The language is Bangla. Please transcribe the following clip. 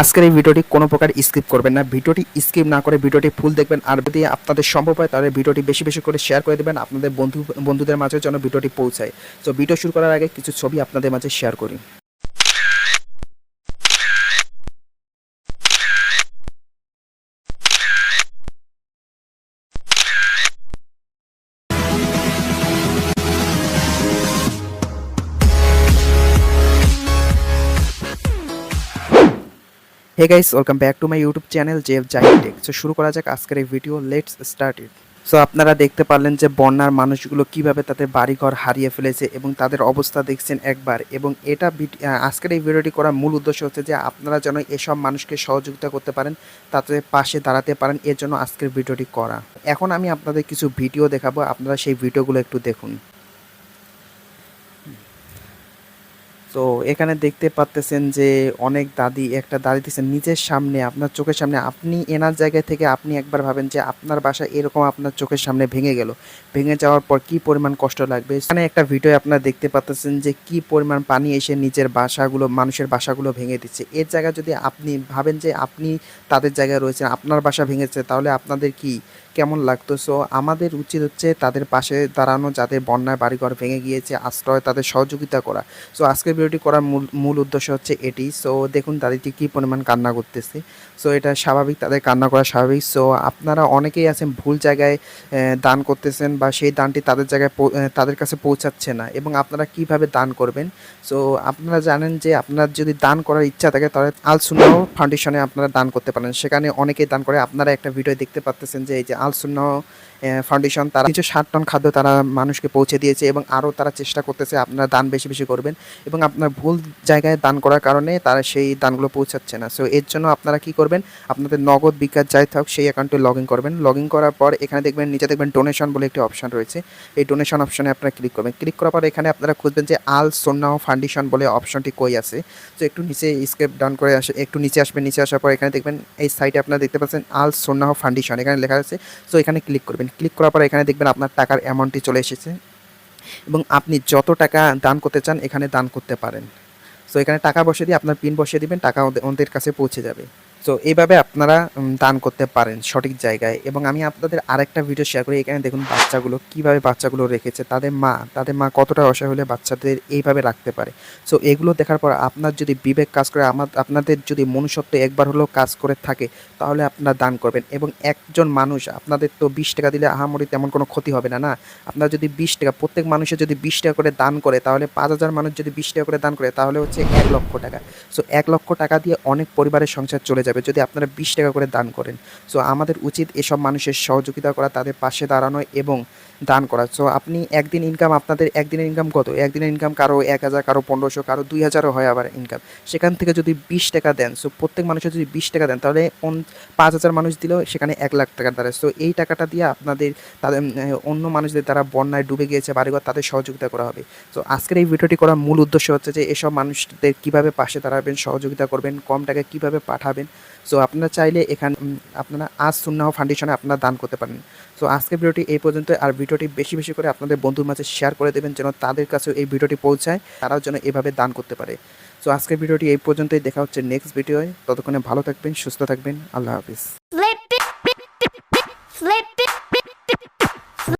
আজকের এই ভিডিওটি কোনো প্রকার স্কিপ করবেন না। ভিডিওটি স্কিপ না করে ভিডিওটি ফুল দেখবেন আর যদি আপনাদের সম্ভব হয় তাহলে ভিডিওটি বেশি বেশি করে শেয়ার করে দেবেন। আপনাদের বন্ধু বন্ধুদের মাঝে যেন ভিডিওটি পৌঁছায়। তো ভিডিও শুরু করার আগে কিছু ছবি আপনাদের মাঝে শেয়ার করি। Hey guys welcome back to my YouTube channel Jeff Zahid tech so শুরু করা যাক আজকের এই video let's start it so আপনারা দেখতে পারলেন যে বন্যার মানুষগুলো কীভাবে তাদের বাড়িঘর হারিয়ে ফেলেছে এবং তাদের অবস্থা দেখছেন একবার। এবং এটা আজকের এই ভিডিওটি করার মূল উদ্দেশ্য হচ্ছে যে আপনারা যেন এসব মানুষকে সহযোগিতা করতে পারেন, তাদের পাশে দাঁড়াতে পারেন, এর জন্য আজকের ভিডিওটি করা। এখন আমি আপনাদের কিছু ভিডিও দেখাবো, আপনারা সেই ভিডিওগুলো একটু দেখুন। তো এখানে দেখতে পাচ্তেছেন যে অনেক দাদি একটা দাদি দিচ্ছেন নিজের সামনে, আপনার চোখের সামনে। আপনি এনার জায়গা থেকে আপনি একবার ভাবেন যে আপনার বাসা এরকম আপনার চোখের সামনে ভেঙে গেল। ভেঙে যাওয়ার পর কি পরিমাণ কষ্ট লাগবে? এখানে একটা ভিডিও আপনারা দেখতে পাচ্তেছেন যে কি পরিমাণ পানি এসে নিজের বাসাগুলো, মানুষের বাসাগুলো ভেঙে দিচ্ছে। এর জায়গায় যদি আপনি ভাবেন যে আপনি তাদের জায়গায় রয়েছেন, আপনার বাসা ভেঙেছে, তাহলে আপনাদের কি কেমন লাগতো? সো আমাদের উচিত হচ্ছে তাদের পাশে দাঁড়ানো, যাদের বন্যায় বাড়িঘর ভেঙে গিয়েছে, আশ্রয়, তাদের সহযোগিতা করা। সো আজকের ভিডিওটি করার মূল মূল উদ্দেশ্য হচ্ছে এটি। সো দেখুন দাদিটি কী পরিমাণ কান্না করতেছে। সো এটা স্বাভাবিক, তাদের কান্না করা স্বাভাবিক। সো আপনারা অনেকেই আছেন ভুল জায়গায় দান করতেছেন বা সেই দানটি তাদের জায়গায় তাদের কাছে পৌঁছাচ্ছে না। এবং আপনারা কীভাবে দান করবেন? সো আপনারা জানেন যে আপনার যদি দান করার ইচ্ছা থাকে, তাহলে আল সুন্নাহ ফাউন্ডেশনে আপনারা দান করতে পারেন। সেখানে অনেকেই দান করে। আপনারা একটা ভিডিও দেখতে পাচ্তেছেন যে এই যে আল সুন্নাহ ফাউন্ডেশন তারা কিছু ষাট টন খাদ্য তারা মানুষকে পৌঁছে দিয়েছে এবং আরও তারা চেষ্টা করতেছে আপনারা দান বেশি বেশি করবেন এবং আপনার ভুল জায়গায় দান করার কারণে তারা সেই দানগুলো পৌঁছাচ্ছে না। সো এর জন্য আপনারা কি করবেন? আপনাদের নগদ বিকাশ যাই থাক সেই অ্যাকাউন্টে লগ ইন করবেন। লগ ইন করার পর এখানে দেখবেন, নিচে দেখবেন ডোনেশন বলে একটি অপশন রয়েছে। এই ডোনেশন অপশনে আপনারা ক্লিক করবেন। ক্লিক করার পর এখানে আপনারা খুঁজবেন যে আল সোনাহ ফাউন্ডেশন বলে অপশনটি কই আছে। তো একটু নিচে স্কেপ ডাউন করে আসে, একটু নিচে আসবেন, নিচে আসার পর এখানে দেখবেন, এই সাইটে আপনারা দেখতে পাচ্ছেন আল সোনাহ ফাউন্ডেশন এখানে লেখা আছে সো এখানে ক্লিক করবেন। ক্লিক করার পর এখানে দেখবেন আপনার টাকার অ্যামাউন্টটি চলে এসেছে। এবং আপনি যত টাকা দান করতে চান, এখানে দান করতে পারেন। সো এখানে টাকা বসিয়ে দিয়ে আপনার পিন বসিয়ে দিবেন, টাকা ওদের- ওদের কাছে পৌঁছে যাবে। সো এইভাবে আপনারা দান করতে পারেন সঠিক জায়গায়। এবং আমি আপনাদের আরেকটা ভিডিও শেয়ার করি। এখানে দেখুন বাচ্চাগুলো কীভাবে বাচ্চাগুলো রেখেছে। তাদের মা তাদের মা কতটা অসহায় হলে বাচ্চাদের এইভাবে রাখতে পারে। সো এগুলো দেখার পর আপনার যদি বিবেক কাজ করে, আমার, আপনাদের যদি মনুষ্যত্ব একবার হলেও কাজ করে থাকে, তাহলে আপনারা দান করবেন। এবং একজন মানুষ, আপনাদের তো বিশ টাকা দিলে আহামরি তেমন কোনো ক্ষতি হবে না না? আপনার যদি বিশ টাকা, প্রত্যেক মানুষের যদি বিশ টাকা করে দান করে, তাহলে পাঁচ হাজার মানুষ যদি বিশ টাকা করে দান করে, তাহলে হচ্ছে এক লক্ষ টাকা। সো এক লক্ষ টাকা দিয়ে অনেক পরিবারের সংসার চলে যাবে। যদি আপনারা বিশ টাকা করে দান করেন। সো আমাদের উচিত এসব মানুষের সহযোগিতা করা, তাদের পাশে দাঁড়ানো এবং দান করা। সো আপনি একদিন ইনকাম আপনাদের একদিনের ইনকাম কত? একদিনের ইনকাম কারও এক হাজার, কারও পনেরোশো, কারও দুই হাজারও হয় আবার ইনকাম সেখান থেকে যদি বিশ টাকা দেন সো প্রত্যেক মানুষের যদি বিশ টাকা দেন, তাহলে পাঁচ হাজার মানুষ দিলেও সেখানে এক লাখ টাকা দাঁড়ায়। সো এই টাকাটা দিয়ে আপনাদের, তাদের অন্য মানুষদের তারা বন্যায় ডুবে গিয়েছে, বাড়িঘর তাদের সহযোগিতা করা হবে। তো আজকের এই ভিডিওটি করার মূল উদ্দেশ্য হচ্ছে যে, এসব মানুষদের কীভাবে পাশে দাঁড়াবেন, সহযোগিতা করবেন, কম টাকায় কীভাবে পাঠাবেন। সো আপনারা চাইলে এখানে আপনারা আজ সুন্নাহ ফাউন্ডেশনে আপনারা দান করতে পারেন। সো আজকের ভিডিওটি এই পর্যন্ত আর ভিডিওটি বেশি বেশি করে আপনাদের বন্ধুর মাঝে শেয়ার করে দেবেন যেন তাদের কাছেও এই ভিডিওটি পৌঁছায়, তারাও যেন এভাবে দান করতে পারে। সো আজকের ভিডিওটি এই পর্যন্তই। দেখা হচ্ছে নেক্সট ভিডিওয় ততক্ষণে ভালো থাকবেন, সুস্থ থাকবেন। আল্লাহ হাফিজ।